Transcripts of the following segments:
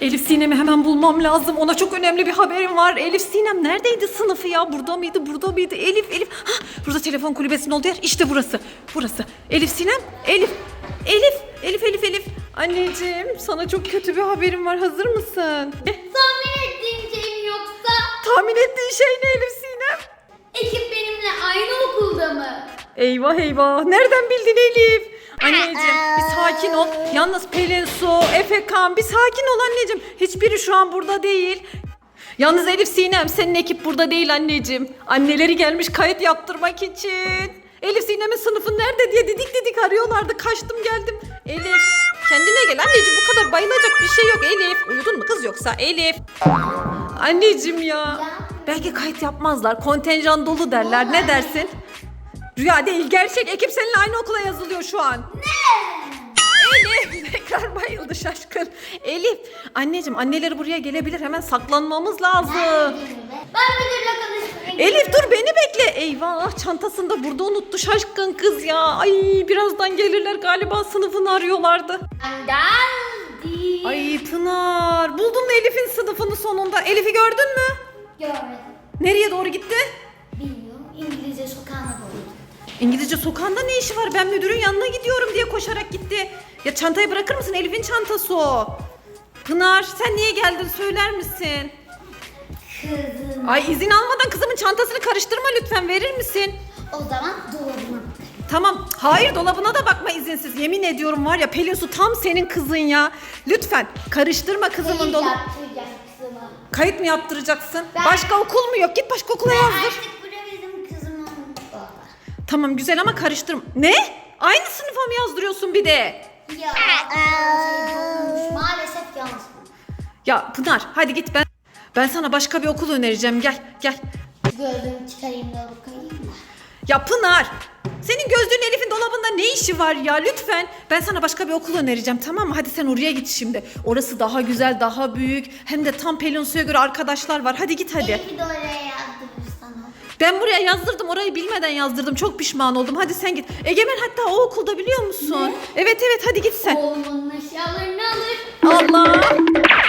Elif Sinem'i hemen bulmam lazım. Ona çok önemli bir haberim var. Elif Sinem neredeydi sınıfı ya? Burada mıydı? Burada mıydı? Elif, Elif. Hah, burada telefon kulübesinin olduğu yer. İşte burası. Burası. Elif Sinem. Elif. Elif. Elif, Elif, Elif. Anneciğim sana çok kötü bir haberim var. Hazır mısın? Tahmin ettiğin şey mi yoksa Tahmin ettiğin şey ne Elif Sinem? ekip benimle aynı okulda mı? Eyvah eyvah. Nereden bildin Elif? Anneciğim bir sakin ol. Yalnız Pelin Su, Efe Kan bir sakin ol anneciğim. Hiçbiri şu an burada değil. Yalnız Elif Sinem senin ekip burada değil anneciğim. Anneleri gelmiş kayıt yaptırmak için. Elif Sinem'in sınıfı nerede diye didik didik arıyorlardı. Kaçtım geldim. Elif kendine gel anneciğim bu kadar bayılacak bir şey yok Elif. Uyudun mu kız yoksa Elif? Anneciğim ya. Belki kayıt yapmazlar. Kontenjan dolu derler. Ne dersin? Rüya değil gerçek. Ekip seninle aynı okula yazılıyor şu an. Elif tekrar bayıldı şaşkın. Elif anneciğim anneleri buraya gelebilir hemen saklanmamız lazım. Ben müdürle konuşmayayım. Elif dur beni bekle. Eyvah çantasını da burada unuttu şaşkın kız ya. Ay birazdan gelirler galiba sınıfını arıyorlardı. Ben geldim. Ay Pınar buldun mu Elif'in sınıfını sonunda. Elif'i gördün mü? Görmedim. Nereye doğru gitti? İngilizce sokağında ne işi var? Ben müdürün yanına gidiyorum diye koşarak gitti. Ya çantayı bırakır mısın? Elif'in çantası o. Pınar sen niye geldin söyler misin? Kızım. Ay izin almadan kızımın çantasını karıştırma lütfen verir misin? O zaman dolabıma. Tamam. Hayır dolabına da bakma izinsiz. Yemin ediyorum var ya Pelin Su tam senin kızın ya. Lütfen karıştırma kızımın Kayıt dolabı. yaptıracağım kızıma. Kayıt mı yaptıracaksın? Ben- Başka okul mu yok? Git başka okula yazdır. Artık Tamam güzel ama karıştırma. Ne? Aynı sınıfa mı yazdırıyorsun bir de? Ya. dolmuş. Maalesef yanlış. Ya Pınar hadi git ben ben sana başka bir okul önereceğim. Gel gel. Gözlüğümü çıkarayım da bakayım da. Ya Pınar senin gözlüğün Elif'in dolabında ne işi var ya lütfen. Ben sana başka bir okul önereceğim tamam mı? Hadi sen oraya git şimdi. Orası daha güzel, daha büyük. Hem de tam Pelin Su'ya göre arkadaşlar var. Hadi git hadi. Elif'i de oraya yazdırırsan o. Ben buraya yazdırdım. Orayı bilmeden yazdırdım. Çok pişman oldum. Hadi sen git. Egemen hatta o okulda biliyor musun? Evet evet hadi git sen. Oğlumun eşyalarını alır. Allah!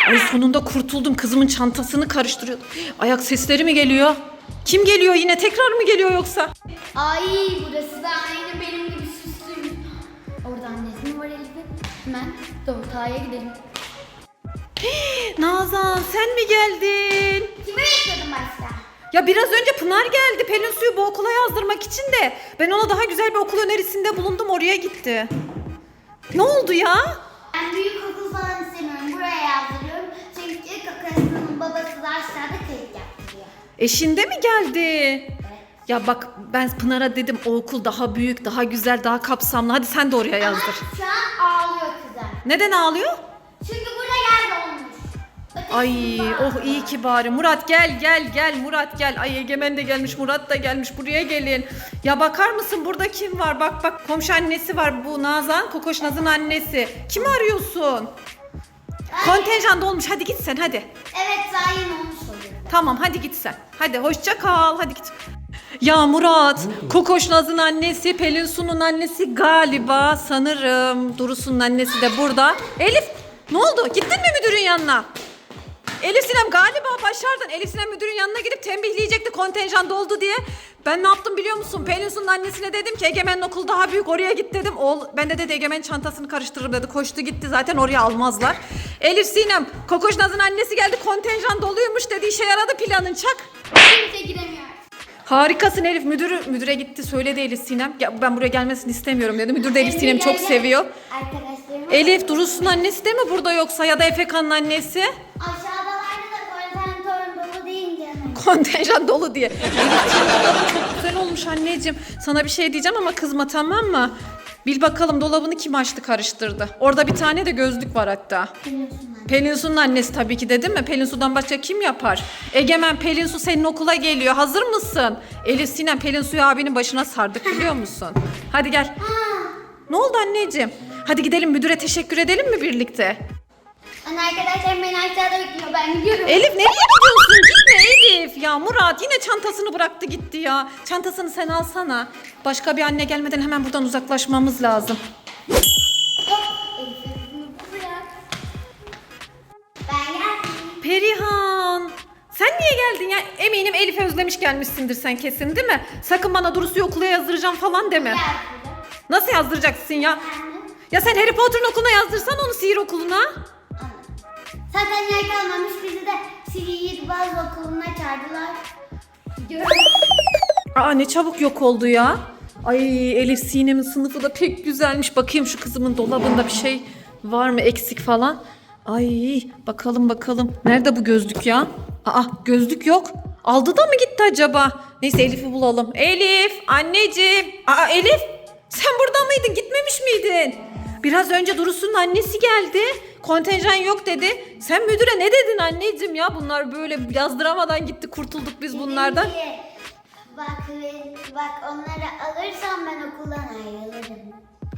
Ay sonunda kurtuldum. Kızımın çantasını karıştırıyor. Ayak sesleri mi geliyor? Kim geliyor yine? Tekrar mı geliyor yoksa? Ay burası da aynı benim gibi süslü. Orada annesi mi var Elif'in? Hemen Dorta'ya gidelim. Nazan sen mi geldin? Kimi bekliyordun başta? Ya biraz önce Pınar geldi Pelin Su'yu bu okula yazdırmak için de ben ona daha güzel bir okul önerisinde bulundum oraya gitti. Ne oldu ya? Ben büyük okul falan istemiyorum. Buraya yazdırıyorum. Çünkü kakasının babası da aşağıda kayıt yaptırıyor. Eşinde mi geldi? Ya bak ben Pınar'a dedim o okul daha büyük, daha güzel, daha kapsamlı. Hadi sen de oraya yazdır. Ama şu an ağlıyor kızım. Neden ağlıyor? Ay oh iyi ki bari. Murat gel gel gel Murat gel. Ay Egemen de gelmiş Murat da gelmiş buraya gelin. Ya bakar mısın burada kim var? Bak bak komşu annesi var bu Nazan. Kokoş Naz'ın annesi. Kimi arıyorsun? Kontenjan dolmuş hadi git sen hadi. Evet zayin olmuş oluyor. Tamam hadi git sen. Hadi hoşça kal hadi git. Ya Murat, Kokoş Naz'ın annesi, Pelin Su'nun annesi galiba sanırım. Durusu'nun annesi de burada. Elif ne oldu? Gittin mi müdürün yanına? Elif Sinem galiba başardın. Elif Sinem müdürün yanına gidip tembihleyecekti kontenjan doldu diye. Ben ne yaptım biliyor musun? Pelin Su'nun annesine dedim ki Egemen'in okul daha büyük oraya git dedim. Oğul, ben de dedi Egemen çantasını karıştırırım dedi. Koştu gitti zaten oraya almazlar. Elif Sinem, Kokoş Naz'ın annesi geldi kontenjan doluymuş dedi. işe yaradı planın çak. Kimse giremiyor. Harikasın Elif. Müdürü, müdüre gitti söyledi Elif Sinem. Ya ben buraya gelmesini istemiyorum dedi. Müdür de Elif Sinem'i çok seviyor. Arkadaşlarım. Elif Durus'un annesi de mi burada yoksa ya da Efekan'ın annesi? Aşağıdalarda Kontenjan dolu diye. Çok güzel olmuş anneciğim. Sana bir şey diyeceğim ama kızma tamam mı? Bil bakalım dolabını kim açtı karıştırdı. Orada bir tane de gözlük var hatta. Biliyorsun anne. Pelin Su'nun annesi tabii ki de değil mi? Pelin Su'dan başka kim yapar? Egemen Pelin Su senin okula geliyor. Hazır mısın? Elif Sinem Pelin Su'yu abinin başına sardık biliyor musun? Hadi gel. Ne oldu anneciğim? Hadi gidelim müdüre teşekkür edelim mi birlikte? Anne arkadaşlarım beni aşağıda bekliyor. Ben gidiyorum. Elif nereye gidiyorsun? Gitme Elif. Ya Murat yine çantasını bıraktı gitti ya. Çantasını sen alsana. Başka bir anne gelmeden hemen buradan uzaklaşmamız lazım. Perihan. Sen niye geldin ya? Eminim Elif'i özlemiş gelmişsindir sen kesin değil mi? Sakın bana Durusu'yu okula yazdıracağım falan deme. Nasıl yazdıracaksın ya? Ya sen Harry Potter'ın okuluna yazdırsan onu sihir okuluna. Zaten yer kalmamış bizi de sihirbaz okuluna çağırdılar. Aa ne çabuk yok oldu ya. Ay Elif Sinem'in sınıfı da pek güzelmiş. Bakayım şu kızımın dolabında bir şey var mı eksik falan. Ay bakalım bakalım. Nerede bu gözlük ya? Aa gözlük yok. Aldı da mı gitti acaba? Neyse Elif'i bulalım. Elif anneciğim. Aa Elif sen burada mıydın? Gitmemiş miydin? Biraz önce Durusu'nun annesi geldi. Kontenjan yok dedi. Sen müdüre ne dedin anneciğim ya? Bunlar böyle yazdıramadan gitti. Kurtulduk biz bunlardan. Dedim ki, Bak, bak onları alırsam ben okuldan ayrılırım.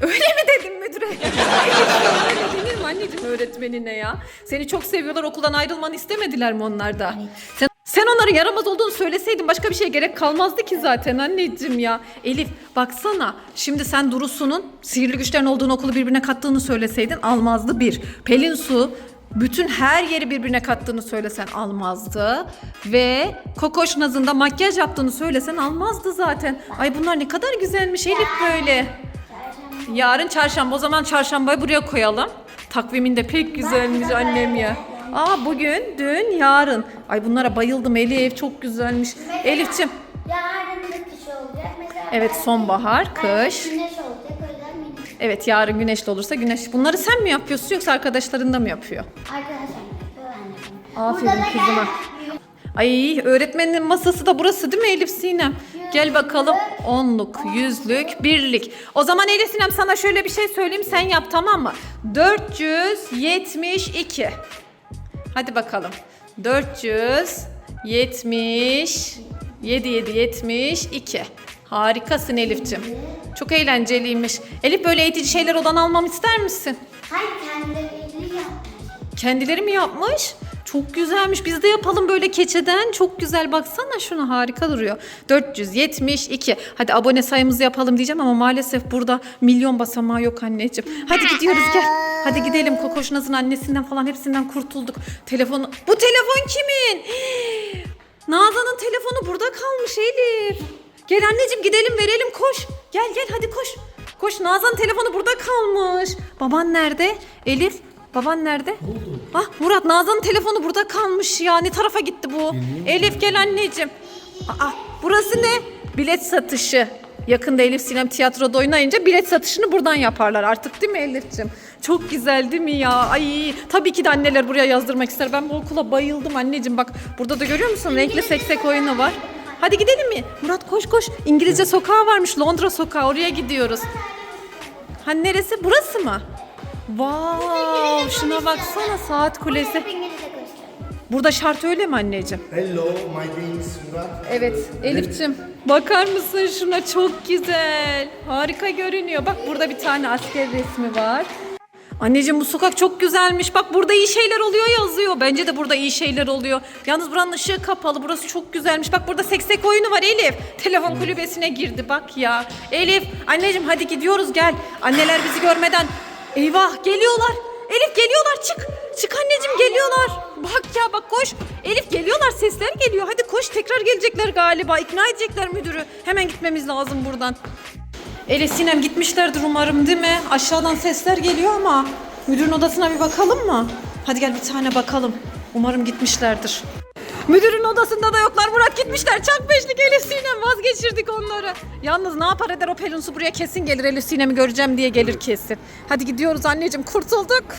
Öyle mi dedin müdüre? Öyle denir mi anneciğim öğretmenine ya? Seni çok seviyorlar okuldan ayrılmanı istemediler mi onlar da? Sen, sen onların yaramaz olduğunu söyleseydin başka bir şeye gerek kalmazdı ki zaten anneciğim ya. Elif baksana şimdi sen Durusu'nun sihirli güçlerin olduğunu okulu birbirine kattığını söyleseydin almazdı bir. Pelin Su bütün her yeri birbirine kattığını söylesen almazdı. Ve Kokoş Naz'ın da makyaj yaptığını söylesen almazdı zaten. Ay bunlar ne kadar güzelmiş Elif böyle. Yarın çarşamba. O zaman çarşambayı buraya koyalım. Takvimin de pek güzelmiş annem ya. Aa bugün, dün, yarın. Ay bunlara bayıldım Elif. Çok güzelmiş. Mesela- Elifçim. Yarın da kış olacak. Mesela Evet, belki- sonbahar, belki kış. Güneş olacak. O yüzden güneş. Evet yarın güneşli olursa güneş. Bunları sen mi yapıyorsun yoksa arkadaşların da mı yapıyor? Arkadaşlar annem. Aferin Burada da kızıma. Ay öğretmenin masası da burası değil mi Elif Sinem? Gel bakalım onluk, yüzlük, birlik. O zaman Elif Sinem sana şöyle bir şey söyleyeyim sen yap tamam mı? 472. Hadi bakalım. 470 7 7 72. Harikasın Elif'cim. Çok eğlenceliymiş. Elif böyle eğitici şeyler odan almam ister misin? Hayır kendileri yapmış. Kendileri mi yapmış? Çok güzelmiş. Biz de yapalım böyle keçeden. Çok güzel. Baksana şuna harika duruyor. 472. Hadi abone sayımızı yapalım diyeceğim ama maalesef burada milyon basamağı yok anneciğim. Hadi gidiyoruz gel. Hadi gidelim. Kokoş Naz'ın annesinden falan hepsinden kurtulduk. Telefonu... Bu telefon kimin? Nazan'ın telefonu burada kalmış Elif. Gel anneciğim gidelim verelim koş. Gel gel hadi koş. Koş Nazan'ın telefonu burada kalmış. Baban nerede? Elif baban nerede? Ah Murat Nazan'ın telefonu burada kalmış ya. Ne tarafa gitti bu? Elif gel anneciğim. Aa, burası ne? Bilet satışı. Yakında Elif Sinem tiyatroda oynayınca bilet satışını buradan yaparlar artık değil mi Elif'ciğim? Çok güzel değil mi ya? Ay tabii ki de anneler buraya yazdırmak ister. Ben bu okula bayıldım anneciğim. Bak burada da görüyor musun? Renkli seksek oyunu var. Hadi gidelim mi? Murat koş koş. İngilizce sokağı varmış. Londra sokağı. Oraya gidiyoruz. Ha neresi? Burası mı? Wow, şuna baksana saat kulesi. Burada şart öyle mi anneciğim? Hello, my name is Murat. Evet Elif'ciğim bakar mısın şuna çok güzel. Harika görünüyor. Bak burada bir tane asker resmi var. Anneciğim bu sokak çok güzelmiş. Bak burada iyi şeyler oluyor yazıyor. Bence de burada iyi şeyler oluyor. Yalnız buranın ışığı kapalı. Burası çok güzelmiş. Bak burada seksek oyunu var Elif. Telefon kulübesine girdi bak ya. Elif anneciğim hadi gidiyoruz gel. Anneler bizi görmeden. Eyvah geliyorlar. Elif geliyorlar çık. Çık anneciğim geliyorlar. Bak ya bak koş. Elif geliyorlar sesler geliyor. Hadi koş tekrar gelecekler galiba. İkna edecekler müdürü. Hemen gitmemiz lazım buradan. Elif Sinem gitmişlerdir umarım değil mi? Aşağıdan sesler geliyor ama müdürün odasına bir bakalım mı? Hadi gel bir tane bakalım. Umarım gitmişlerdir. Müdürün odasında da yoklar. Murat gitmişler. Çak beşlik Elif vazgeçirdik onları. Yalnız ne yapar eder o Pelin Su buraya kesin gelir. Elif Sinem'i göreceğim diye gelir kesin. Hadi gidiyoruz anneciğim kurtulduk.